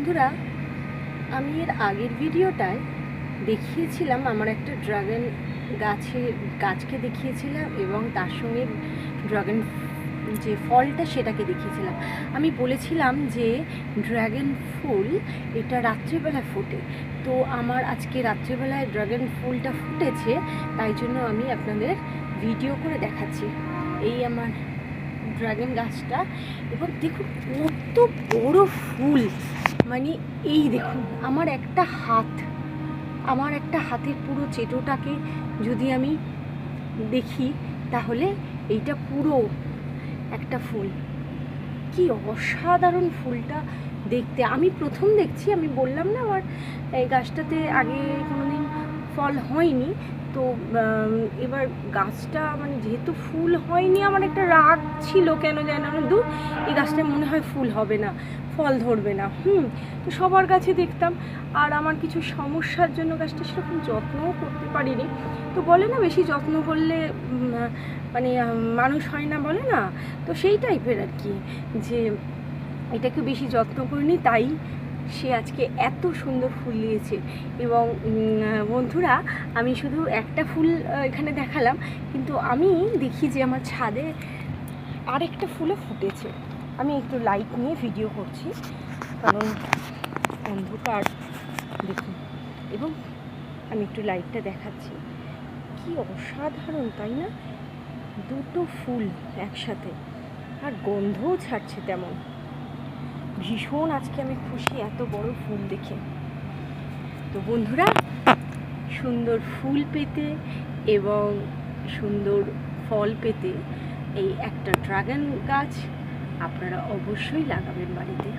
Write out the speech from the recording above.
বন্ধুরা, আমি এর আগের ভিডিওটায় দেখিয়েছিলাম আমার একটা ড্রাগন গাছে গাছকে দেখিয়েছিলাম এবং তার সঙ্গে ড্রাগন যে ফলটা সেটাকে দেখিয়েছিলাম। আমি বলেছিলাম যে ড্রাগন ফুল এটা রাত্রিবেলা ফোটে। তো আমার আজকে রাত্রিবেলায় ড্রাগন ফুলটা ফুটেছে, তাই জন্য আমি আপনাদের ভিডিও করে দেখাচ্ছি। এই আমার ড্রাগন গাছটা এবং দেখুন কত বড় ফুল! মানে এই দেখুন, আমার একটা হাত, আমার একটা হাতের পুরো চেটোটাকে যদি আমি দেখি, তাহলে এইটা পুরো একটা ফুল। কি অসাধারণ ফুলটা দেখতে। আমি প্রথম দেখছি, আমি বললাম না আমার এই গাছটাতে আগে কোনোদিন ফল হয়নি তো এবার গাছটা মানে যেহেতু ফুল হয়নি, আমার একটা রাগ ছিল কেন জানো না দু? এই গাছটা মনে হয় ফুল হবে না, ফল ধরবে না, হুম? তো সবার কাছে দেখতাম, আর আমার কিছু সমস্যার জন্য গাছটা সেরকম যত্নও করতে পারিনি। তো বলে না, বেশি যত্ন করলে মানে মানুষ হয় না বলে না? তো সেই টাইপের আর কি, যে এটাকে বেশি যত্ন করিনি, তাই সে আজকে এত সুন্দর ফুল দিয়েছে। এবং বন্ধুরা, আমি শুধু একটা ফুল এখানে দেখালাম, কিন্তু আমি দেখি যে আমার ছাদে আরেকটা ফুলও ফুটেছে। আমি একটু লাইট নিয়ে ভিডিও করছি, কারণ অন্ধকার, দেখুন। এবং আমি একটু লাইটটা দেখাচ্ছি। কি অসাধারণ, তাই না? দুটো ফুল একসাথে, আর গন্ধও ছাড়ছে তেমন। ভীষণ আজকে আমি খুশি, এত বড় ফুল দেখে। তো বন্ধুরা, সুন্দর ফুল পেতে এবং সুন্দর ফল পেতে এই একটা ড্রাগন গাছ আপনারা অবশ্যই লাগাবেন বাড়িতে।